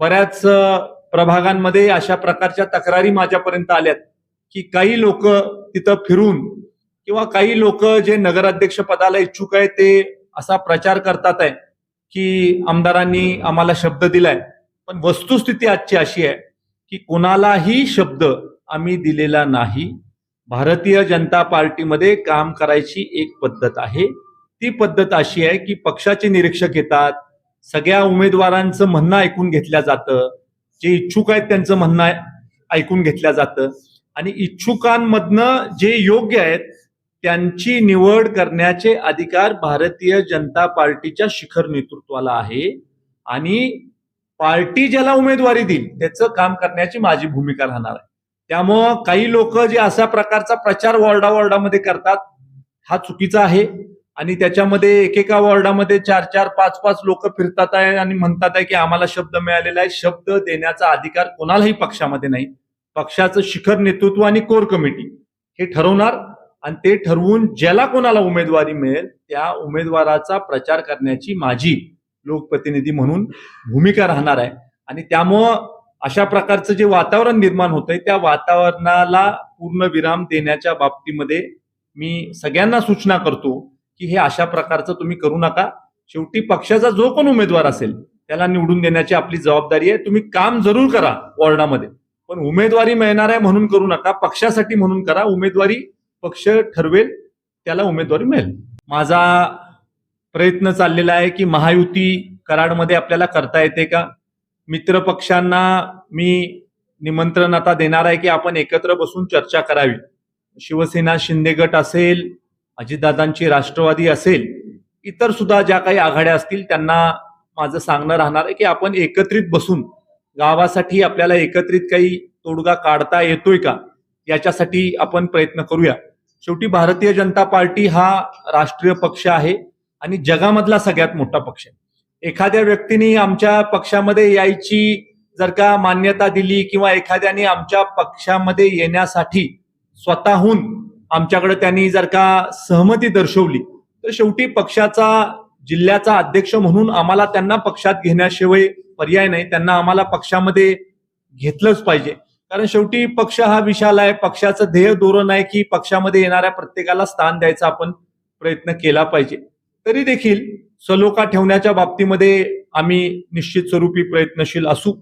बऱ्याच प्रभागांमध्ये अशा प्रकारच्या तक्रारी माझ्यापर्यंत आल्यात की काही लोक तिथं फिरून किंवा काही लोक जे नगराध्यक्ष पदाला इच्छुक आहे ते असा प्रचार करतात आहे की आमदारांनी आम्हाला शब्द दिलाय. पण वस्तुस्थिती आजची अशी आहे की कोणालाही शब्द आम्ही दिलेला नाही. भारतीय जनता पार्टीमध्ये काम करायची एक पद्धत आहे. ती पद्धत अशी आहे की पक्षाचे निरीक्षक येतात सगळ्या उमेदवारांचं म्हणणं ऐकून घेतल्या जातं. जे इच्छुक आहेत त्यांचं म्हणणं ऐकून घेतल्या जातं. आणि इच्छुकांमधनं जे योग्य आहेत त्यांची निवड करण्याचे अधिकार भारतीय जनता पार्टीच्या शिखर नेतृत्वाला आहे. आणि पार्टी ज्याला उमेदवारी देईल त्याचं काम करण्याची माझी भूमिका राहणार आहे. त्यामुळं काही लोक जे अशा प्रकारचा प्रचार वॉर्डा वॉर्डामध्ये करतात हा चुकीचा आहे. आणि त्याच्यामध्ये एकेका वॉर्डामध्ये चार चार पाच पाच लोक फिरतात आहे आणि म्हणतात आहे की आम्हाला शब्द मिळालेला आहे. शब्द देण्याचा अधिकार कोणालाही पक्षामध्ये नाही. पक्षाचं शिखर नेतृत्व आणि कोर कमिटी हे ठरवणार आणि ते ठरवून ज्याला कोणाला उमेदवारी मिळेल त्या उमेदवाराचा प्रचार करण्याची माझी लोकप्रतिनिधी म्हणून भूमिका राहणार आहे. आणि त्यामुळं अशा प्रकारचं जे वातावरण निर्माण होतंय त्या वातावरणाला पूर्ण विराम देण्याच्या बाबतीमध्ये मी सगळ्यांना सूचना करतो की हे अशा प्रकारचं तुम्ही करू नका. शेवटी पक्षाचा जो कोण उमेदवार असेल त्याला निवडून देण्याची आपली जबाबदारी आहे. तुम्ही काम जरूर करा वॉर्डामध्ये. पण उमेदवारी मिळणार आहे म्हणून करू नका. पक्षासाठी म्हणून करा. उमेदवारी पक्ष ठरवेल त्याला उमेदवारी मिळेल. माझा प्रयत्न चाललेला आहे की महायुती कराडमध्ये आपल्याला करता येते का? मित्र पक्षांना मी निमंत्रण आता देणार आहे की आपण एकत्र बसून चर्चा करावी. शिवसेना शिंदे गट असेल अजितदादांची राष्ट्रवादी असेल इतर सुद्धा ज्या काही आघाड्या असतील त्यांना माझं सांगणं राहणार आहे की आपण एकत्रित बसून गावासाठी आपल्याला एकत्रित काही तोडगा काढता येतोय का याच्यासाठी आपण प्रयत्न करूया. शेवटी भारतीय जनता पार्टी हा राष्ट्रीय पक्ष आहे आणि जगामधला सगळ्यात मोठा पक्ष आहे. एखाद्या व्यक्तीने आमच्या पक्षामध्ये यायची जर का मान्यता दिली किंवा एखाद्याने आमच्या पक्षामध्ये येण्यासाठी स्वतःहून आमच्याकडे त्यांनी जर का सहमती दर्शवली तर शेवटी पक्षाचा जिल्ह्याचा अध्यक्ष म्हणून आम्हाला त्यांना पक्षात घेण्याशिवाय पर्याय नाही. त्यांना आम्हाला पक्षामध्ये घेतलंच पाहिजे. कारण शेवटी पक्ष हा विशाल आहे. पक्षाचं ध्येय धोरण आहे की पक्षामध्ये येणाऱ्या प्रत्येकाला स्थान द्यायचा आपण प्रयत्न केला पाहिजे. तरी देखील सलोखा ठेवण्याच्या बाबतीमध्ये आम्ही निश्चित स्वरूपी प्रयत्नशील असू.